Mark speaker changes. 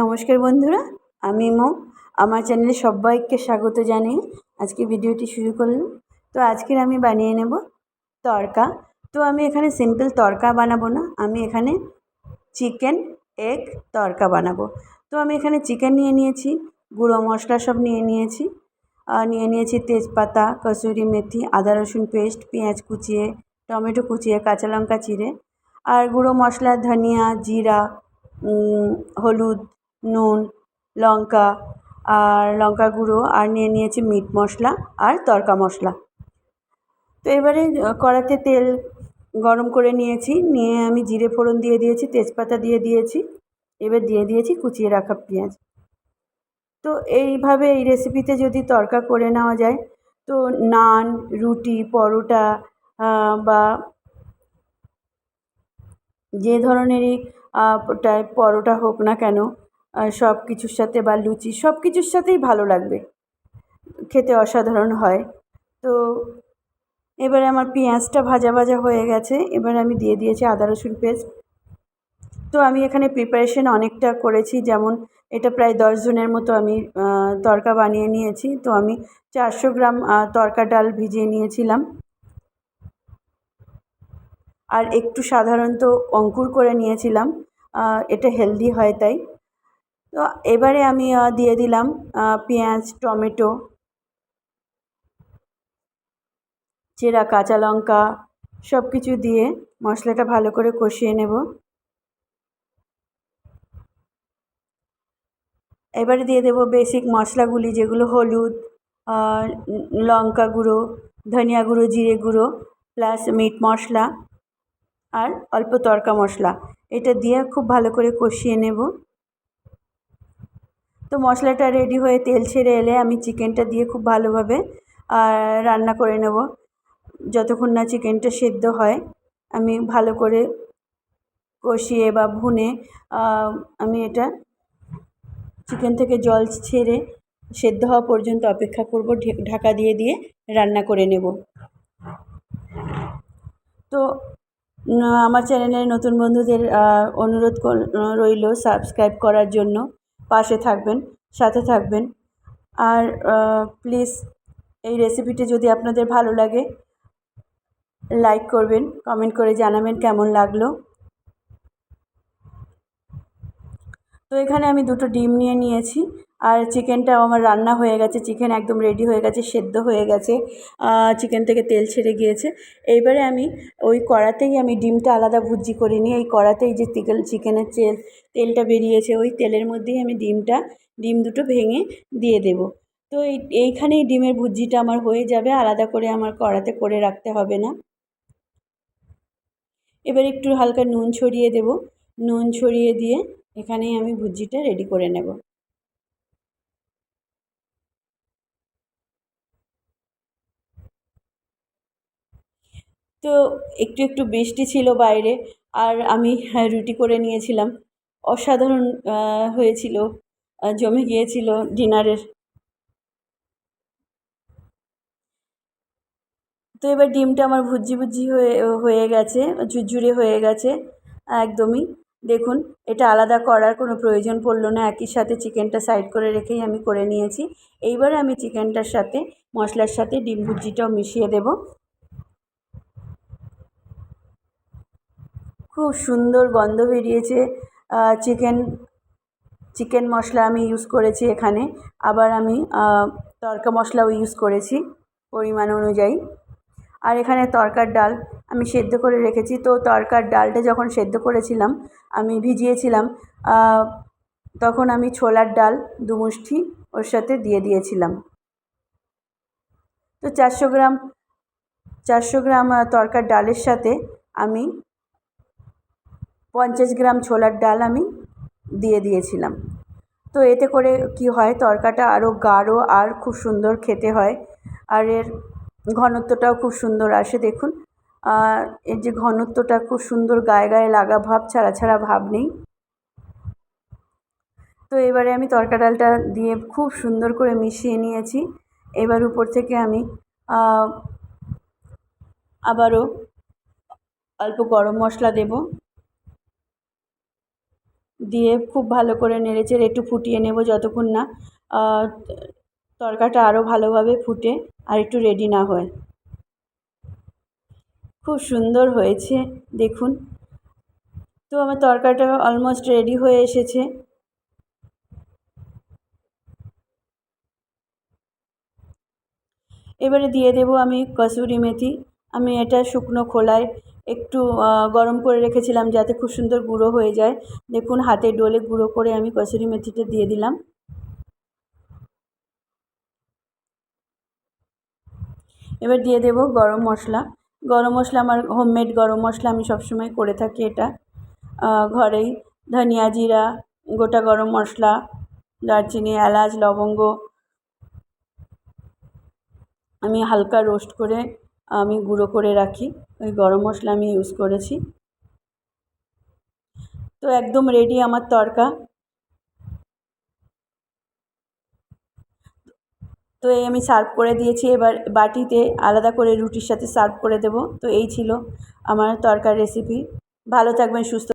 Speaker 1: নমস্কার বন্ধুরা, আমি মো। আমার চ্যানেলে সবাইকে স্বাগত জানিয়ে আজকে ভিডিওটি শুরু করলাম। তো আজকের আমি বানিয়ে নেব তরকা। তো আমি এখানে সিম্পল তরকা বানাবো না, আমি এখানে চিকেন এগ তরকা বানাবো। তো আমি এখানে চিকেন নিয়ে নিয়েছি, গুঁড়ো মশলা সব নিয়ে নিয়েছি। নিয়ে নিয়েছি তেজপাতা, কসুরি মেথি, আদা রসুন পেস্ট পেঁয়াজ কুচিয়ে, টমেটো কুচিয়ে, কাঁচা লঙ্কা চিড়ে। আর গুঁড়ো মশলা, ধনিয়া, জিরা হলুদ নুন, লঙ্কা আর লঙ্কা গুঁড়ো আর নিয়ে নিয়েছি মিট মশলা আর তড়কা মশলা। তো এবারে কড়াতে তেল গরম করে নিয়েছি, নিয়ে আমি জিরে ফোড়ন দিয়ে দিয়েছি, তেজপাতা দিয়ে দিয়েছি, এবার দিয়ে দিয়েছি কুচিয়ে রাখা পেঁয়াজ। তো এইভাবে এই রেসিপিতে যদি তরকা করে নেওয়া যায়, তো নান, রুটি, পরোটা বা যে ধরনেরই টাইপ পরোটা হোক না কেন সব কিছুর সাথে বা লুচি সব কিছুর সাথেই ভালো লাগবে। খেতে অসাধারণ হয়। তো এবারে আমার পেঁয়াজটা ভাজা ভাজা হয়ে গেছে। এবার আমি দিয়ে দিয়েছি আদা রসুন পেস্ট। তো আমি এখানে প্রিপারেশন অনেকটা করেছি। যেমন এটা প্রায় দশ জনের মতো আমি তরকা বানিয়ে নিয়েছি। তো আমি চারশো গ্রাম তরকা ডাল ভিজিয়ে নিয়েছিলাম। আর একটু সাধারণত অঙ্কুর করে নিয়েছিলাম। এটা হেলদি হয় তাই। তো এবারে আমি দিয়ে দিলাম পেঁয়াজ, টমেটো চেরা কাঁচা লঙ্কা সব কিছু দিয়ে মশলাটা ভালো করে কষিয়ে নেব। এবারে দিয়ে দেবো বেসিক মশলাগুলি, যেগুলো হলুদ লঙ্কা গুঁড়ো, ধনিয়া গুঁড়ো, জিরে গুঁড়ো প্লাস মিট মশলা আর অল্প তড়কা মশলা। এটা দিয়ে খুব ভালো করে কষিয়ে নেব। তো মশলাটা রেডি হয়ে তেল ছেড়ে এলে আমি চিকেনটা দিয়ে খুব ভালোভাবে রান্না করে নেব। যতক্ষণ না চিকেনটা সেদ্ধ হয়, আমি ভালো করে কষিয়ে বা ভুনে আমি এটা চিকেন থেকে জল ছেড়ে সেদ্ধ হওয়া পর্যন্ত অপেক্ষা করব ঢাকা দিয়ে দিয়ে রান্না করে নেব। তো আমার চ্যানেলের নতুন বন্ধুদের অনুরোধ রইল সাবস্ক্রাইব করার জন্য। পাশে থাকবেন, সাথে থাকবেন। আর প্লিজ এই রেসিপিটি যদি আপনাদের ভালো লাগে লাইক করবেন কমেন্ট করে জানাবেন কেমন লাগল। তো এখানে আমি দুটো ডিম নিয়ে নিয়েছি। আর চিকেনটাও আমার রান্না হয়ে গেছে, চিকেন একদম রেডি হয়ে গেছে, সেদ্ধ হয়ে গেছে চিকেন থেকে তেল ছেড়ে গিয়েছে। এইবারে আমি ওই কড়াতেই আমি ডিমটা আলাদা ভুজি করে নিয়ে, এই কড়াতেই যে তেল চিকেনের তেল, তেলটা বেরিয়েছে, ওই তেলের মধ্যেই আমি ডিমটা, ডিম দুটো ভেঙে দিয়ে দেব। তো এই, এইখানেই ডিমের ভুজিটা আমার হয়ে যাবে, আলাদা করে আমার কড়াতে করে রাখতে হবে না। এবার একটু হালকা নুন ছড়িয়ে দেব, নুন ছড়িয়ে দিয়ে এখানেই আমি ভুজিটা রেডি করে নেব। তো একটু একটু বৃষ্টি ছিল বাইরে আর আমি হ্যাঁ, রুটি করে নিয়েছিলাম। অসাধারণ হয়েছিল। জমে গিয়েছিল ডিনারের। তো এবার ডিমটা আমার ভুজি ভুজি হয়ে হয়ে গেছে ঝুরঝুরে হয়ে গেছে একদমই। দেখুন এটা আলাদা করার কোনো প্রয়োজন পড়ল না। একই সাথে চিকেনটা সাইড করে রেখেই আমি করে নিয়েছি। এইবারে আমি চিকেনটার সাথে মশলার সাথে ডিম ভুজিটাও মিশিয়ে দেব। খুব সুন্দর গন্ধ বেরিয়েছে। চিকেন চিকেন মশলা আমি ইউজ করেছি এখানে। আবার আমি তড়কা মশলাও ইউজ করেছি পরিমাণ অনুযায়ী। আর এখানে তরকার ডাল আমি সেদ্ধ করে রেখেছি। তো তরকার ডালটা যখন সেদ্ধ করেছিলাম, আমি ভিজিয়েছিলাম তখন আমি ছোলার ডাল দু মুষ্টি ওর সাথে দিয়ে দিয়েছিলাম। তো চারশো গ্রাম চারশো গ্রাম তরকার ডালের সাথে আমি পঞ্চাশ গ্রাম ছোলার ডাল আমি দিয়ে দিয়েছিলাম। তো এতে করে কি হয় তড়কাটা আরও গাঢ় আর খুব সুন্দর খেতে হয় আর এর ঘনত্বটাও খুব সুন্দর আসে দেখুন। এর যে ঘনত্বটা খুব সুন্দর গায়ে গায়ে লাগা ভাব, ছাড়া ছাড়া ভাব নেই। তো এবারে আমি তরকা ডালটা দিয়ে খুব সুন্দর করে মিশিয়ে নিয়েছি। এবার উপর থেকে আমি আবারও অল্প গরম মশলা দেব। দিয়ে খুব ভালো করে নেড়েচেড়ে একটু ফুটিয়ে নেব যতক্ষণ না তরকাটা আরও ভালোভাবে ফুটে আর একটু রেডি না হয়। খুব সুন্দর হয়েছে, দেখুন। তো আমার তরকাটা অলমোস্ট রেডি হয়ে এসেছে। এবারে দিয়ে দেব আমি কসুরি মেথি। আমি এটা শুকনো খোলায় একটু গরম করে রেখেছিলাম যাতে খুব সুন্দর গুঁড়ো হয়ে যায়। দেখুন হাতে ডোলে গুঁড়ো করে আমি কসুরি মেথিটা দিয়ে দিলাম। এবার দিয়ে দেব গরম মশলা। গরম মশলা আমার হোমমেড গরম মশলা, আমি সবসময় করে থাকি এটা। ঘরেই ধনিয়া জিরা, গোটা গরম মশলা, দারচিনি, এলাচ, লবঙ্গ, আমি হালকা রোস্ট করে আমি গুঁড়ো করে রাখি। ওই গরম মশলা আমি ইউজ করেছি। তো একদম রেডি আমার তরকা। তো এই আমি সার্ভ করে দিয়েছি। এবার বাটিতে আলাদা করে রুটির সাথে সার্ভ করে দেব। তো এই ছিল আমার তরকার রেসিপি ভালো থাকবেন, সুস্থ